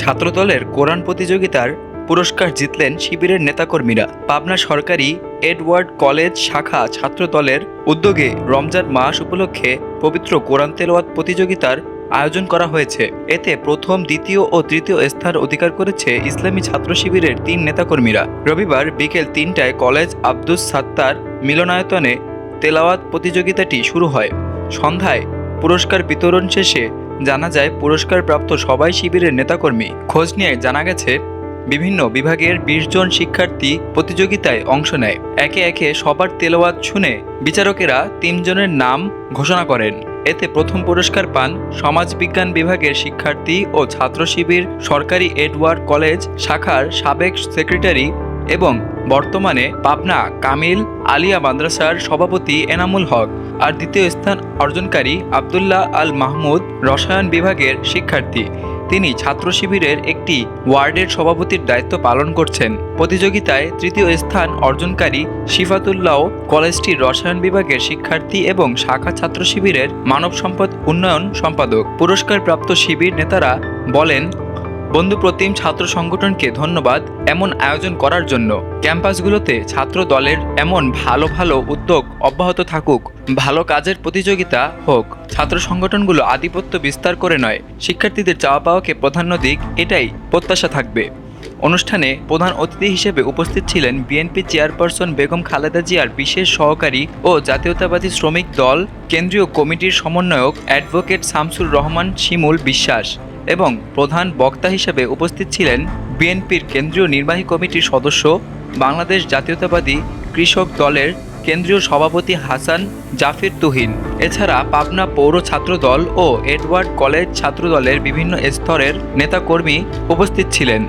ছাত্রদলের কোরআন প্রতিযোগিতার পুরস্কার জিতলেন শিবিরের নেতাকর্মীরা। পাবনা সরকারি এডওয়ার্ড কলেজ শাখা ছাত্রদলের উদ্যোগে রমজান মাস উপলক্ষে পবিত্র কোরআন তেলাওয়াত প্রতিযোগিতার আয়োজন করা হয়েছে। এতে প্রথম, দ্বিতীয় ও তৃতীয় স্থান অধিকার করেছে ইসলামী ছাত্র শিবিরের তিন নেতাকর্মীরা। রবিবার বিকেল তিনটায় কলেজ আব্দুস সাত্তার মিলনায়তনে তেলাওয়াত প্রতিযোগিতাটি শুরু হয়। সন্ধ্যায় পুরস্কার বিতরণ শেষে জানা যায় পুরস্কারপ্রাপ্ত সবাই শিবিরের নেতাকর্মী। খোঁজ নিয়ে জানা গেছে, বিভিন্ন বিভাগের বিশ জন শিক্ষার্থী প্রতিযোগিতায় অংশ নেয়। একে একে সবার তেলাওয়াত শুনে বিচারকেরা তিনজনের নাম ঘোষণা করেন। এতে প্রথম পুরস্কার পান সমাজবিজ্ঞান বিভাগের শিক্ষার্থী ও ছাত্র শিবির, সরকারি এডওয়ার্ড কলেজ, শাখার সাবেক সেক্রেটারি এবং বর্তমানে পাবনা কামিল আলিয়া মাদ্রাসার সভাপতি এনামুল হক। আর দ্বিতীয় স্থান অর্জনকারী আবদুল্লাহ আল মাহমুদ রসায়ন বিভাগের শিক্ষার্থী। তিনি ছাত্র শিবিরের একটি ওয়ার্ডের সভাপতির দায়িত্ব পালন করছেন। প্রতিযোগিতায় তৃতীয় স্থান অর্জনকারী শিফাতুল্লাহ কলেজটির রসায়ন বিভাগের শিক্ষার্থী এবং শাখা ছাত্র শিবিরের মানব সম্পদ উন্নয়ন সম্পাদক। পুরস্কারপ্রাপ্ত শিবির নেতারা বলেন বন্ধু প্রতিম ছাত্র সংগঠনকে ধন্যবাদ এমন আয়োজন করার জন্য। ক্যাম্পাসগুলোতে ছাত্র দলের এমন ভালো ভালো উদ্যোগ অব্যাহত থাকুক, ভালো কাজের প্রতিযোগিতা হোক, ছাত্র সংগঠনগুলো আধিপত্য বিস্তার করে নয়, শিক্ষার্থীদের চাওয়া পাওয়াকে প্রাধান্য দিক, এটাই প্রত্যাশা থাকবে। অনুষ্ঠানে প্রধান অতিথি হিসেবে উপস্থিত ছিলেন বিএনপি চেয়ারপারসন বেগম খালেদা জিয়ার বিশেষ সহকারী ও জাতীয়তাবাদী শ্রমিক দল, কেন্দ্রীয় কমিটির সমন্বয়ক অ্যাডভোকেট শামসুর রহমান শিমুল বিশ্বাস। এবং প্রধান বক্তা হিসেবে উপস্থিত ছিলেন বিএনপির কেন্দ্রীয় নির্বাহী কমিটির সদস্য বাংলাদেশ জাতীয়তাবাদী কৃষক দলের কেন্দ্রীয় সভাপতি হাসান জাফির তুহিন। এছাড়া পাবনা পৌর ছাত্রদল ও এডওয়ার্ড কলেজ ছাত্রদলের বিভিন্ন স্তরের নেতাকর্মী উপস্থিত ছিলেন।